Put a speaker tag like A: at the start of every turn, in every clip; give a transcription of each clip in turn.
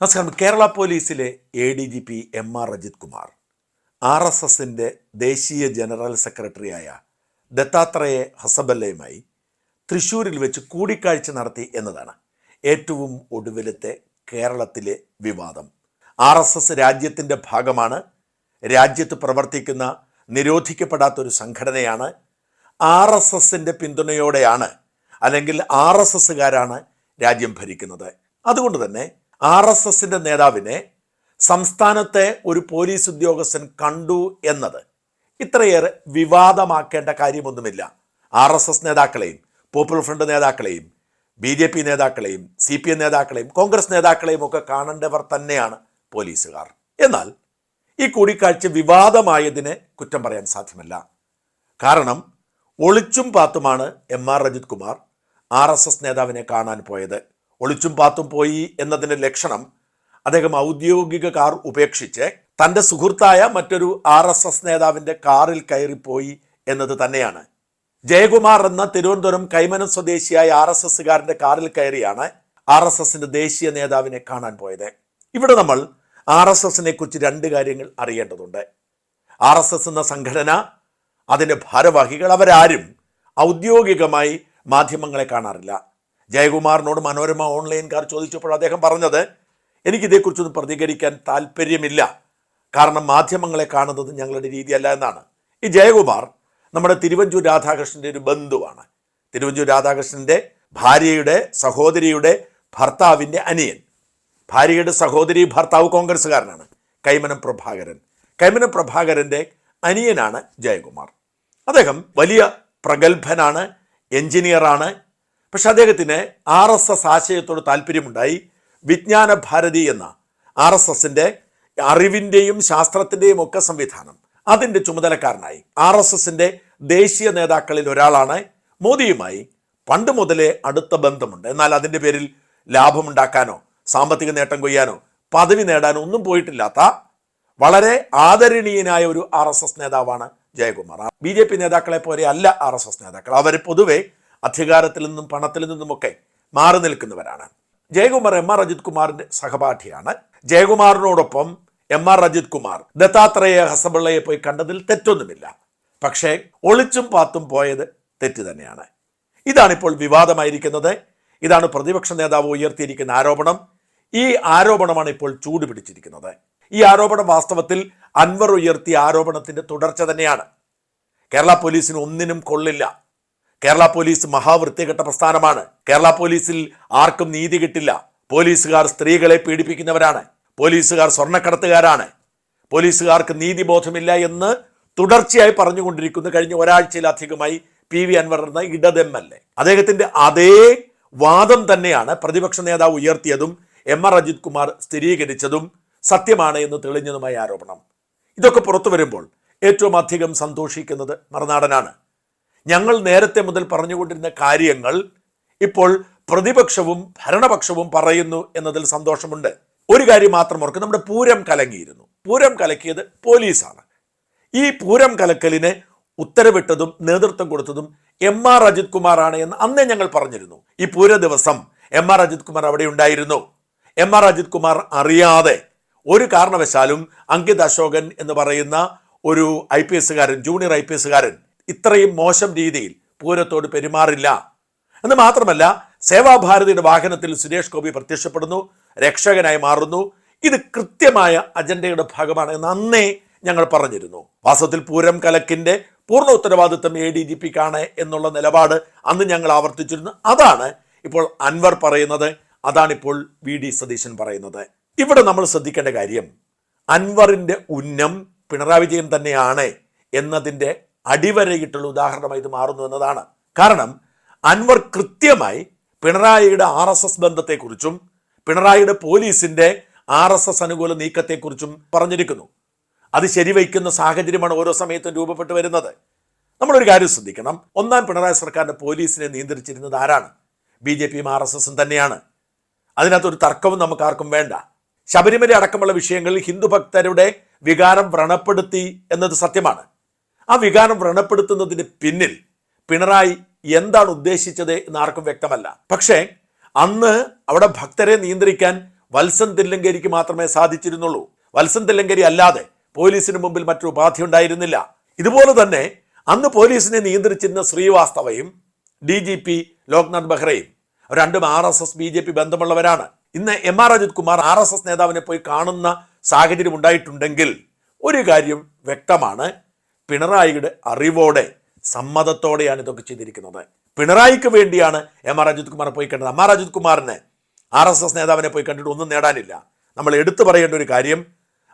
A: നമസ്കാരം. കേരള പോലീസിലെ A D G P M R Ajith Kumar R S എസിന്റെ ദേശീയ ജനറൽ സെക്രട്ടറിയായ ദത്താത്രേയ ഹസബല്ലയുമായി തൃശ്ശൂരിൽ വെച്ച് കൂടിക്കാഴ്ച നടത്തി എന്നതാണ് ഏറ്റവും ഒടുവിലത്തെ കേരളത്തിലെ വിവാദം. ആർ എസ് എസ് രാജ്യത്തിന്റെ ഭാഗമാണ്. രാജ്യത്ത് പ്രവർത്തിക്കുന്ന നിരോധിക്കപ്പെടാത്തൊരു സംഘടനയാണ്. ആർ എസ് എസിന്റെ പിന്തുണയോടെയാണ് അല്ലെങ്കിൽ ആർ എസ് എസ്സുകാരാണ് രാജ്യം ഭരിക്കുന്നത്. അതുകൊണ്ട് തന്നെ ആർ എസ് എസിന്റെ നേതാവിനെ സംസ്ഥാനത്തെ ഒരു പോലീസ് ഉദ്യോഗസ്ഥൻ കണ്ടു എന്നത് ഇത്രയേറെ വിവാദമാക്കേണ്ട കാര്യമൊന്നുമില്ല. ആർ എസ് എസ് നേതാക്കളെയും പോപ്പുലർ ഫ്രണ്ട് നേതാക്കളെയും ബി ജെ പി നേതാക്കളെയും സി പി എം നേതാക്കളെയും കോൺഗ്രസ് നേതാക്കളെയും ഒക്കെ കാണേണ്ടവർ തന്നെയാണ് പോലീസുകാർ. എന്നാൽ ഈ കൂടിക്കാഴ്ച വിവാദമായതിനെ കുറ്റം പറയാൻ സാധ്യമല്ല. കാരണം ഒളിച്ചും പാത്തുമാണ് M R Rajith Kumar R S S നേതാവിനെ കാണാൻ പോയത്. ഒളിച്ചും പാത്തും പോയി എന്നതിന്റെ ലക്ഷണം അദ്ദേഹം ഔദ്യോഗിക കാർ ഉപേക്ഷിച്ച് തന്റെ സുഹൃത്തായ മറ്റൊരു ആർ എസ് എസ് നേതാവിന്റെ കാറിൽ കയറിപ്പോയി എന്നത് തന്നെയാണ്. ജയകുമാർ എന്ന തിരുവനന്തപുരം കൈമനം സ്വദേശിയായ ആർ എസ് എസ്സുകാരന്റെ കാറിൽ കയറിയാണ് ആർ എസ് എസിന്റെ ദേശീയ നേതാവിനെ കാണാൻ പോയത്. ഇവിടെ നമ്മൾ ആർ എസ് എസിനെ കുറിച്ച് രണ്ട് കാര്യങ്ങൾ അറിയേണ്ടതുണ്ട്. ആർ എസ് എസ് എന്ന സംഘടന അതിന്റെ ഭാരവാഹികൾ അവരാരും ഔദ്യോഗികമായി മാധ്യമങ്ങളെ കാണാറില്ല. ജയകുമാറിനോട് മനോരമ ഓൺലൈൻകാർ ചോദിച്ചപ്പോൾ അദ്ദേഹം പറഞ്ഞത് എനിക്കിതേക്കുറിച്ചൊന്നും പ്രതികരിക്കാൻ താല്പര്യമില്ല. കാരണം മാധ്യമങ്ങളെ കാണുന്നത് ഞങ്ങളുടെ രീതിയല്ല എന്നാണ്. ഈ ജയകുമാർ നമ്മുടെ തിരുവഞ്ചൂർ രാധാകൃഷ്ണന്റെ ഒരു ബന്ധുവാണ്. തിരുവഞ്ചൂർ രാധാകൃഷ്ണന്റെ ഭാര്യയുടെ സഹോദരിയുടെ ഭർത്താവിന്റെ അനിയൻ. ഭാര്യയുടെ സഹോദരി ഭർത്താവ് കോൺഗ്രസ്സുകാരനാണ്. കൈമനം പ്രഭാകരൻ. കൈമനം പ്രഭാകരന്റെ അനിയനാണ് ജയകുമാർ. അദ്ദേഹം വലിയ പ്രഗത്ഭനാണ് എഞ്ചിനീയറാണ് പക്ഷെ അദ്ദേഹത്തിന് ആർ എസ് എസ് ആശയത്തോട് താല്പര്യമുണ്ടായി. വിജ്ഞാന ഭാരതി എന്ന ആർ എസ് എസിന്റെ അറിവിന്റെയും ശാസ്ത്രത്തിന്റെയും ഒക്കെ സംവിധാനം അതിന്റെ ചുമതലക്കാരനായി. ആർ എസ് എസിന്റെ ദേശീയ നേതാക്കളിൽ ഒരാളാണ് മോദിയുമായി. പണ്ട് മുതലേ അടുത്ത ബന്ധമുണ്ട്. എന്നാൽ അതിന്റെ പേരിൽ ലാഭമുണ്ടാക്കാനോ സാമ്പത്തിക നേട്ടം കൊയ്യാനോ പദവി നേടാനോ ഒന്നും പോയിട്ടില്ലാത്ത വളരെ ആദരണീയനായ ഒരു ആർ എസ് എസ് നേതാവാണ് ജയകുമാർ. ബി ജെ പി നേതാക്കളെ പോലെ അല്ല ആർ എസ് എസ് നേതാക്കൾ. അവർ പൊതുവെ അധികാരത്തിൽ നിന്നും പണത്തിൽ നിന്നുമൊക്കെ മാറി നിൽക്കുന്നവരാണ്. ജയകുമാർ എം ആർ അജിത് കുമാറിന്റെ സഹപാഠിയാണ്. ജയകുമാറിനോടൊപ്പം എം ആർ അജിത് കുമാർ ദത്താത്രേയ ഹസബിള്ളയെ പോയി കണ്ടതിൽ തെറ്റൊന്നുമില്ല. പക്ഷേ ഒളിച്ചും പാത്തും പോയത് തെറ്റ് തന്നെയാണ്. ഇതാണിപ്പോൾ വിവാദമായിരിക്കുന്നത്. ഇതാണ് പ്രതിപക്ഷ നേതാവ് ഉയർത്തിയിരിക്കുന്ന ആരോപണം. ഈ ആരോപണമാണ് ഇപ്പോൾ ചൂടുപിടിച്ചിരിക്കുന്നത് ഈ ആരോപണം വാസ്തവത്തിൽ അൻവർ ഉയർത്തിയ ആരോപണത്തിന്റെ തുടർച്ച തന്നെയാണ്. കേരള പോലീസിന് ഒന്നിനും കൊള്ളില്ല. കേരള പോലീസ് മഹാവൃത്തികെട്ട പ്രസ്ഥാനമാണ്. കേരള പോലീസിൽ ആർക്കും നീതി കിട്ടില്ല. പോലീസുകാർ സ്ത്രീകളെ പീഡിപ്പിക്കുന്നവരാണ്. പോലീസുകാർ സ്വർണക്കടത്തുകാരാണ്. പോലീസുകാർക്ക് നീതിബോധമില്ല എന്ന് തുടർച്ചയായി പറഞ്ഞുകൊണ്ടിരിക്കുന്നു കഴിഞ്ഞ ഒരാഴ്ചയിലധികമായി പി വി അൻവർ എന്ന ഇടത് എം എൽ എ. അദ്ദേഹത്തിന്റെ അതേ വാദം തന്നെയാണ് പ്രതിപക്ഷ നേതാവ് ഉയർത്തിയതും എം ആർ അജിത് കുമാർ സ്ഥിരീകരിച്ചതും സത്യമാണ് എന്ന് തെളിഞ്ഞതുമായ ആരോപണം. ഇതൊക്കെ പുറത്തു വരുമ്പോൾ ഏറ്റവും അധികം സന്തോഷിക്കുന്നത് മറുനാടനാണ്. ഞങ്ങൾ നേരത്തെ മുതൽ പറഞ്ഞുകൊണ്ടിരുന്ന കാര്യങ്ങൾ ഇപ്പോൾ പ്രതിപക്ഷവും ഭരണപക്ഷവും പറയുന്നു എന്നതിൽ സന്തോഷമുണ്ട്. ഒരു കാര്യം മാത്രം ഓർക്കും നമ്മുടെ പൂരം കലങ്ങിയിരുന്നു. പൂരം കലക്കിയത് പോലീസാണ്. ഈ പൂരം കലക്കലിന് ഉത്തരവിട്ടതും നേതൃത്വം കൊടുത്തതും എം ആർ അജിത് കുമാറാണ് എന്ന് അന്നേ ഞങ്ങൾ പറഞ്ഞിരുന്നു. ഈ പൂര ദിവസം എം ആർ അജിത് കുമാർ അവിടെ ഉണ്ടായിരുന്നു. എം ആർ അജിത് കുമാർ അറിയാതെ ഒരു കാരണവശാലും അങ്കിത് അശോകൻ എന്ന് പറയുന്ന ഒരു ഐ പി എസുകാരൻ ജൂനിയർ ഐ പി എസുകാരൻ ഇത്രയും മോശം രീതിയിൽ പൂരത്തോട് പെരുമാറില്ല. എന്ന് മാത്രമല്ല സേവാഭാരതിയുടെ വാഹനത്തിൽ സുരേഷ് ഗോപി പ്രത്യക്ഷപ്പെടുന്നു രക്ഷകനായി മാറുന്നു. ഇത് കൃത്യമായ അജണ്ടയുടെ ഭാഗമാണ് എന്ന് അന്നേ ഞങ്ങൾ പറഞ്ഞിരുന്നു. വാസത്തിൽ പൂരം കലക്കിന്റെ പൂർണ ഉത്തരവാദിത്വം എ ഡി ജി പിക്കാണ് എന്നുള്ള നിലപാട് അന്ന് ഞങ്ങൾ ആവർത്തിച്ചിരുന്നു. അതാണ് ഇപ്പോൾ അൻവർ പറയുന്നത് അതാണിപ്പോൾ വി ഡി സതീശൻ പറയുന്നത്. ഇവിടെ നമ്മൾ ശ്രദ്ധിക്കേണ്ട കാര്യം അൻവറിന്റെ ഉന്നം പിണറായി വിജയൻ തന്നെയാണ് എന്നതിന്റെ അടിവരയിട്ടുള്ള ഉദാഹരണമായി ഇത് മാറുന്നു എന്നതാണ്. കാരണം അൻവർ കൃത്യമായി പിണറായിയുടെ ആർ എസ് എസ് ബന്ധത്തെക്കുറിച്ചും പിണറായിയുടെ പോലീസിന്റെ ആർ എസ് എസ് അനുകൂല നീക്കത്തെക്കുറിച്ചും പറഞ്ഞിരിക്കുന്നു. അത് ശരിവയ്ക്കുന്ന സാഹചര്യമാണ് ഓരോ സമയത്തും രൂപപ്പെട്ടു വരുന്നത്. നമ്മളൊരു കാര്യം ശ്രദ്ധിക്കണം. ഒന്നാം പിണറായി സർക്കാരിന്റെ പോലീസിനെ നിയന്ത്രിച്ചിരുന്നത് ആരാണ്? ബി ജെ പിയും ആർ എസ് എസും തന്നെയാണ്. അതിനകത്തൊരു തർക്കവും നമുക്ക് ആർക്കും വേണ്ട. ശബരിമല അടക്കമുള്ള വിഷയങ്ങളിൽ ഹിന്ദു ഭക്തരുടെ വികാരം വ്രണപ്പെടുത്തി എന്നത് സത്യമാണ്. ആ വികാരം വ്രണപ്പെടുത്തുന്നതിന് പിന്നിൽ പിണറായി എന്താണ് ഉദ്ദേശിച്ചത് എന്ന് ആർക്കും വ്യക്തമല്ല. പക്ഷേ അന്ന് അവിടെ ഭക്തരെ നിയന്ത്രിക്കാൻ വത്സൻ തില്ലങ്കേരിക്ക് മാത്രമേ സാധിച്ചിരുന്നുള്ളൂ. വത്സൻ തില്ലങ്കേരി അല്ലാതെ പോലീസിന് മുമ്പിൽ മറ്റു ഉപാധി ഉണ്ടായിരുന്നില്ല. ഇതുപോലെ തന്നെ അന്ന് പോലീസിനെ നിയന്ത്രിച്ചിരുന്ന ശ്രീവാസ്തവയും ഡി ജി പി ലോക്നാഥ് ബെഹ്റയും രണ്ടും R S S B J P ബന്ധമുള്ളവരാണ്. ഇന്ന് M R Ajith Kumar R S S നേതാവിനെ പോയി കാണുന്ന സാഹചര്യം ഉണ്ടായിട്ടുണ്ടെങ്കിൽ ഒരു കാര്യം വ്യക്തമാണ്. പിണറായിയുടെ അറിവോടെ സമ്മതത്തോടെയാണ് ഇതൊക്കെ ചെയ്തിരിക്കുന്നത്. പിണറായിക്ക് വേണ്ടിയാണ് എം ആർ അജിത് കുമാർ പോയി കണ്ടത്. എം ആർ അജിത് കുമാറിനെ ആർ എസ് എസ് നേതാവിനെ പോയി കണ്ടിട്ട് ഒന്നും നേടാനില്ല. നമ്മൾ എടുത്തു പറയേണ്ട ഒരു കാര്യം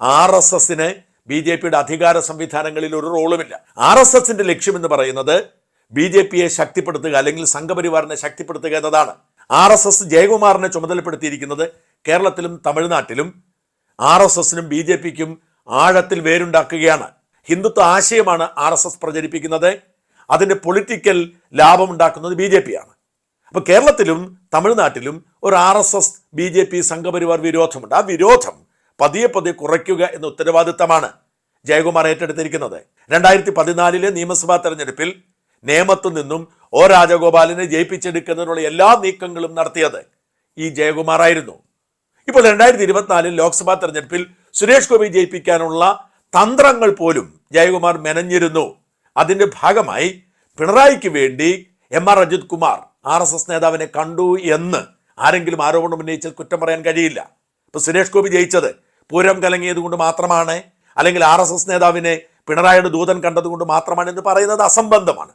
A: ആർ എസ് എസിന് ബി ജെ പിയുടെ അധികാര സംവിധാനങ്ങളിൽ ഒരു റോളുമില്ല. ആർ എസ് എസിന്റെ ലക്ഷ്യമെന്ന് പറയുന്നത് ബി ജെ പിയെ ശക്തിപ്പെടുത്തുക അല്ലെങ്കിൽ സംഘപരിവാറിനെ ശക്തിപ്പെടുത്തുക എന്നതാണ്. ആർ എസ് എസ് ജയകുമാറിനെ ചുമതലപ്പെടുത്തിയിരിക്കുന്നത് കേരളത്തിലും തമിഴ്നാട്ടിലും ആർ എസ് എസിനും ബി ജെ പിക്കും ആഴത്തിൽ വേരുണ്ടാക്കുകയാണ്. ഹിന്ദുത്വ ആശയമാണ് ആർ എസ് എസ് പ്രചരിപ്പിക്കുന്നത്. അതിന്റെ പൊളിറ്റിക്കൽ ലാഭമുണ്ടാക്കുന്നത് ബി ജെ പി ആണ് അപ്പൊ കേരളത്തിലും തമിഴ്നാട്ടിലും ഒരു R S S B J P Sangh Parivar വിരോധമുണ്ട്. ആ വിരോധം പതിയെ പതിയെ കുറയ്ക്കുക എന്ന ഉത്തരവാദിത്തമാണ് ജയകുമാർ ഏറ്റെടുത്തിരിക്കുന്നത്. രണ്ടായിരത്തി പതിനാലിലെ നിയമസഭാ തെരഞ്ഞെടുപ്പിൽ നേമത്തു നിന്നും ഒ രാജഗോപാലിനെ ജയിപ്പിച്ചെടുക്കുന്നതിനുള്ള എല്ലാ നീക്കങ്ങളും നടത്തിയത് ഈ ജയകുമാറായിരുന്നു. ഇപ്പോൾ രണ്ടായിരത്തി ഇരുപത്തിനാലിൽ ലോക്സഭാ തെരഞ്ഞെടുപ്പിൽ സുരേഷ് ഗോപി ജയിപ്പിക്കാനുള്ള തന്ത്രങ്ങൾ പോലും ജയകുമാർ മെനഞ്ഞിരുന്നു. അതിന്റെ ഭാഗമായി പിണറായിക്ക് വേണ്ടി M R Ajith Kumar R S S നേതാവിനെ കണ്ടു എന്ന് ആരെങ്കിലും ആരോപണം ഉന്നയിച്ചാൽ കുറ്റം പറയാൻ കഴിയില്ല. ഇപ്പൊ സുരേഷ് ഗോപി ജയിച്ചത് പൂരം കലങ്ങിയത് കൊണ്ട് മാത്രമാണ്. അല്ലെങ്കിൽ ആർ എസ് എസ് നേതാവിനെ പിണറായിയുടെ ദൂതൻ കണ്ടതുകൊണ്ട് മാത്രമാണ് എന്ന് പറയുന്നത് അസംബന്ധമാണ്.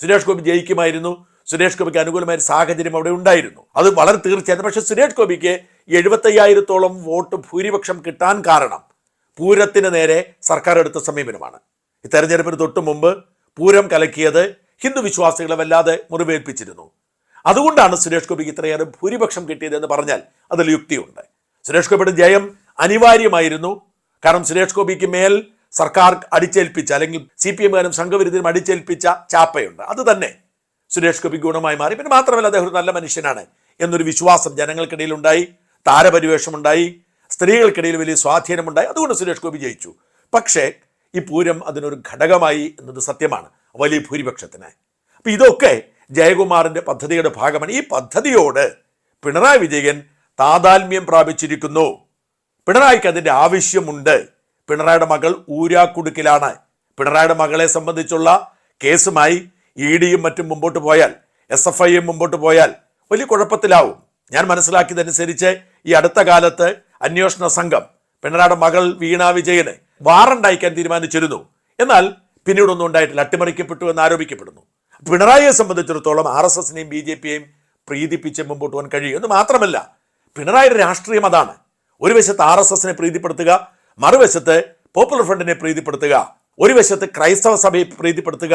A: സുരേഷ് ഗോപി ജയിക്കുമായിരുന്നു. സുരേഷ് ഗോപിക്ക് അനുകൂലമായ സാഹചര്യം അവിടെ ഉണ്ടായിരുന്നു. അത് വളരെ തീർച്ചയായിട്ടും. പക്ഷേ സുരേഷ് ഗോപിക്ക് എഴുപത്തയ്യായിരത്തോളം വോട്ട് ഭൂരിപക്ഷം കിട്ടാൻ കാരണം പൂരത്തിന് നേരെ സർക്കാർ എടുത്ത സമീപനമാണ്. ഈ തെരഞ്ഞെടുപ്പിന് തൊട്ട് മുമ്പ് പൂരം കലക്കിയത് ഹിന്ദു വിശ്വാസികളെ വല്ലാതെ മുറിവേൽപ്പിച്ചിരുന്നു. അതുകൊണ്ടാണ് സുരേഷ് ഗോപിക്ക് ഇത്രയേറെ ഭൂരിപക്ഷം കിട്ടിയതെന്ന് പറഞ്ഞാൽ അതിൽ യുക്തിയുണ്ട്. സുരേഷ് ഗോപിയുടെ ജയം അനിവാര്യമായിരുന്നു. കാരണം സുരേഷ് ഗോപിക്ക് മേൽ സർക്കാർ അടിച്ചേൽപ്പിച്ച അല്ലെങ്കിൽ സി പി എമ്മുകാരും സംഘവിരുദ്ധരും അടിച്ചേൽപ്പിച്ച ചാപ്പയുണ്ട്. അത് തന്നെ സുരേഷ് ഗോപി ഗുണമായി മാറി. പിന്നെ മാത്രമല്ല അദ്ദേഹം ഒരു നല്ല മനുഷ്യനാണ് എന്നൊരു വിശ്വാസം ജനങ്ങൾക്കിടയിൽ ഉണ്ടായി താരപരിവേഷമുണ്ടായി. സ്ത്രീകൾക്കിടയിൽ വലിയ സ്വാധീനമുണ്ടായി. അതുകൊണ്ട് സുരേഷ് ഗോപി ജയിച്ചു. പക്ഷേ ഈ പൂരം അതിനൊരു ഘടകമായി എന്നത് സത്യമാണ്. വലിയ ഭൂരിപക്ഷത്തിന്. അപ്പോൾ ഇതൊക്കെ ജയകുമാറിന്റെ പദ്ധതിയുടെ ഭാഗമാണ്. ഈ പദ്ധതിയോട് പിണറായി വിജയൻ താതാത്മ്യം പ്രാപിച്ചിരിക്കുന്നു. പിണറായിക്ക് അതിന്റെ ആവശ്യമുണ്ട്. പിണറായിയുടെ മകൾ ഊരാക്കുടുക്കിലാണ് പിണറായിയുടെ മകളെ സംബന്ധിച്ചുള്ള കേസുമായി ഇ ഡിയും മറ്റും മുമ്പോട്ട് പോയാൽ എസ് എഫ് ഐയും മുമ്പോട്ട് പോയാൽ വലിയ കുഴപ്പത്തിലാവും. ഞാൻ മനസ്സിലാക്കിയതനുസരിച്ച് ഈ അടുത്ത കാലത്ത് അന്വേഷണ സംഘം പിണറാട് മകൾ വീണ വിജയനെ വാറണ്ട് അയക്കാൻ തീരുമാനിച്ചിരുന്നു. എന്നാൽ പിന്നീടൊന്നും ഉണ്ടായിട്ടില്ല. അട്ടിമറിക്കപ്പെട്ടു എന്ന് ആരോപിക്കപ്പെടുന്നു. പിണറായിയെ സംബന്ധിച്ചിടത്തോളം ആർ എസ് എസിനെയും ബി ജെ പിയെയും പ്രീതിപ്പിച്ച് മുമ്പോട്ട് പോകാൻ കഴിയും എന്ന് മാത്രമല്ല പിണറായിയുടെ രാഷ്ട്രീയം അതാണ്. ഒരു വശത്ത് ആർ എസ് എസിനെ പ്രീതിപ്പെടുത്തുക മറുവശത്ത് പോപ്പുലർ ഫ്രണ്ടിനെ പ്രീതിപ്പെടുത്തുക ഒരു വശത്ത് ക്രൈസ്തവ സഭയെ പ്രീതിപ്പെടുത്തുക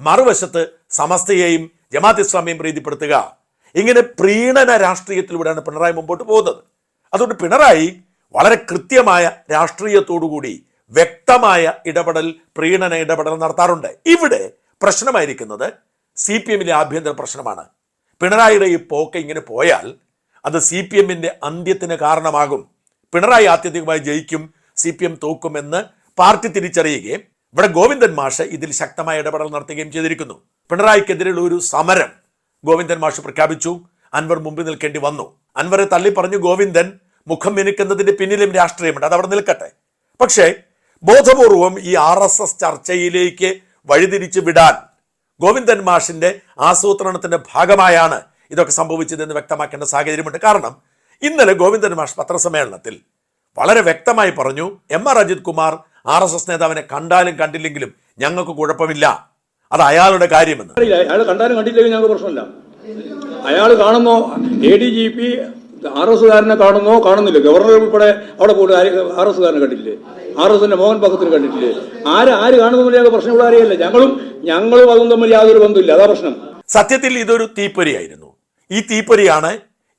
A: മറുവശത്ത് സമസ്തയെയും ജമാഅത്ത് ഇസ്ലാമിയെയും പ്രീതിപ്പെടുത്തുക. ഇങ്ങനെ പ്രീണന രാഷ്ട്രീയത്തിലൂടെയാണ് പിണറായി മുമ്പോട്ട് പോകുന്നത്. അതുകൊണ്ട് പിണറായി വളരെ കൃത്യമായ രാഷ്ട്രീയത്തോടുകൂടി വ്യക്തമായ ഇടപെടൽ പ്രീണന ഇടപെടൽ നടത്താറുണ്ട്. ഇവിടെ പ്രശ്നമായിരിക്കുന്നത് സി പി എമ്മിലെ ആഭ്യന്തര പ്രശ്നമാണ്. പിണറായിയുടെ ഈ പോക്ക് ഇങ്ങനെ പോയാൽ അത് സി പി എമ്മിന്റെ അന്ത്യത്തിന് കാരണമാകും. പിണറായി ആത്യന്തികമായി ജയിക്കും സി പി എം തോക്കുമെന്ന് പാർട്ടി തിരിച്ചറിയുകയും ഇവിടെ ഗോവിന്ദൻ മാഷ് ഇതിൽ ശക്തമായ ഇടപെടൽ നടത്തുകയും ചെയ്തിരിക്കുന്നു. പിണറായിക്കെതിരെയുള്ള ഒരു സമരം ഗോവിന്ദൻ മാഷ് പ്രഖ്യാപിച്ചു. അൻവർ മുമ്പിൽ നിൽക്കേണ്ടി വന്നു. അൻവറെ തള്ളി പറഞ്ഞു ഗോവിന്ദൻ മുഖം മിനുക്കുന്നതിന്റെ പിന്നിലും രാഷ്ട്രീയമുണ്ട്. അത് അവിടെ നിൽക്കട്ടെ. പക്ഷേ ബോധപൂർവം ഈ ആർ എസ് എസ് ചർച്ചയിലേക്ക് വഴിതിരിച്ചു വിടാൻ ഗോവിന്ദൻ മാഷിന്റെ ആസൂത്രണത്തിന്റെ ഭാഗമായാണ് ഇതൊക്കെ സംഭവിച്ചതെന്ന് വ്യക്തമാക്കേണ്ട സാഹചര്യമുണ്ട്. കാരണം ഇന്നലെ ഗോവിന്ദൻ മാഷ് പത്രസമ്മേളനത്തിൽ വളരെ വ്യക്തമായി പറഞ്ഞു M R Ajith Kumar R S S നേതാവിനെ കണ്ടാലും കണ്ടില്ലെങ്കിലും ഞങ്ങൾക്ക് കുഴപ്പമില്ല. അത് അയാളുടെ കാര്യമെന്ന്.
B: അയാൾ കണ്ടാലും കണ്ടില്ലെങ്കിൽ ഞങ്ങൾക്ക് പ്രശ്നമില്ല. അയാൾ കാണുമ്പോൾ A D G P R S കാരനെ കാണുന്നോ കാണുന്നില്ല. ഗവർണർ ഉൾപ്പെടെ അവിടെ പോയിട്ട് ആർ എസ് കാരനെ കണ്ടിട്ടില്ലേ? ആർ എസിന്റെ മോഹൻ ഭഗത്തിന് കണ്ടിട്ടില്ലേ? ആര് ആര് കാണുന്നു ഞങ്ങൾക്ക് പ്രശ്നം ഇവിടെ അറിയില്ല ഞങ്ങളും ഞങ്ങളും അതും തമ്മിൽ യാതൊരു ബന്ധമില്ല അതാ പ്രശ്നം.
A: സത്യത്തിൽ ഇതൊരു തീപ്പൊരിയായിരുന്നു. ഈ തീപ്പൊരിയാണ്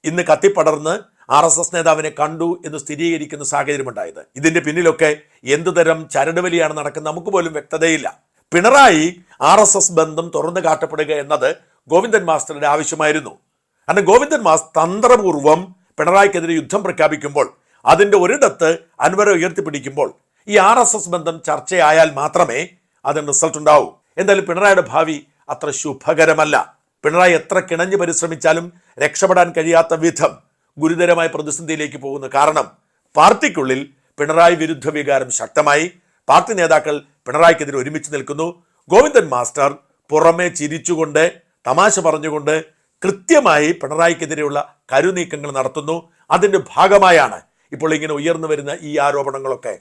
A: ഇന്ന് കത്തിപ്പടർന്ന് ആർ എസ് എസ് നേതാവിനെ കണ്ടു എന്ന് സ്ഥിരീകരിക്കുന്ന സാഹചര്യമുണ്ടായത്. ഇതിന്റെ പിന്നിലൊക്കെ എന്തുതരം ചരടുവലിയാണ് നടക്കുന്നത് നമുക്ക് പോലും വ്യക്തതയില്ല. പിണറായി ആർ എസ് എസ് ബന്ധം തുറന്നു കാട്ടപ്പെടുക എന്നത് ഗോവിന്ദൻ മാസ്റ്ററുടെ ആവശ്യമായിരുന്നു. കാരണം ഗോവിന്ദൻ മാസ് തന്ത്രപൂർവം പിണറായിക്കെതിരെ യുദ്ധം പ്രഖ്യാപിക്കുമ്പോൾ അതിന്റെ ഒരിടത്ത് അൻവരെ ഉയർത്തിപ്പിടിക്കുമ്പോൾ ഈ ആർ എസ് എസ് ബന്ധം ചർച്ചയായാൽ മാത്രമേ അതിന് റിസൾട്ട് ഉണ്ടാവൂ. എന്തായാലും പിണറായിയുടെ ഭാവി അത്ര ശുഭകരമല്ല. പിണറായി എത്ര കിണഞ്ഞു പരിശ്രമിച്ചാലും രക്ഷപ്പെടാൻ കഴിയാത്ത വിധം ഗുരുതരമായ പ്രതിസന്ധിയിലേക്ക് പോകുന്നു കാരണം പാർട്ടിക്കുള്ളിൽ പിണറായി വിരുദ്ധ വികാരം ശക്തമായി. പാർട്ടി നേതാക്കൾ പിണറായിക്കെതിരെ ഒരുമിച്ച് നിൽക്കുന്നു. ഗോവിന്ദൻ മാസ്റ്റർ പുറമെ ചിരിച്ചുകൊണ്ട് തമാശ പറഞ്ഞുകൊണ്ട് കൃത്യമായി പിണറായിക്കെതിരെയുള്ള കരുനീക്കങ്ങൾ നടത്തുന്നു. അതിന്റെ ഭാഗമായാണ് ഇപ്പോൾ ഇങ്ങനെ ഉയർന്നു വരുന്ന ഈ ആരോപണങ്ങളൊക്കെ.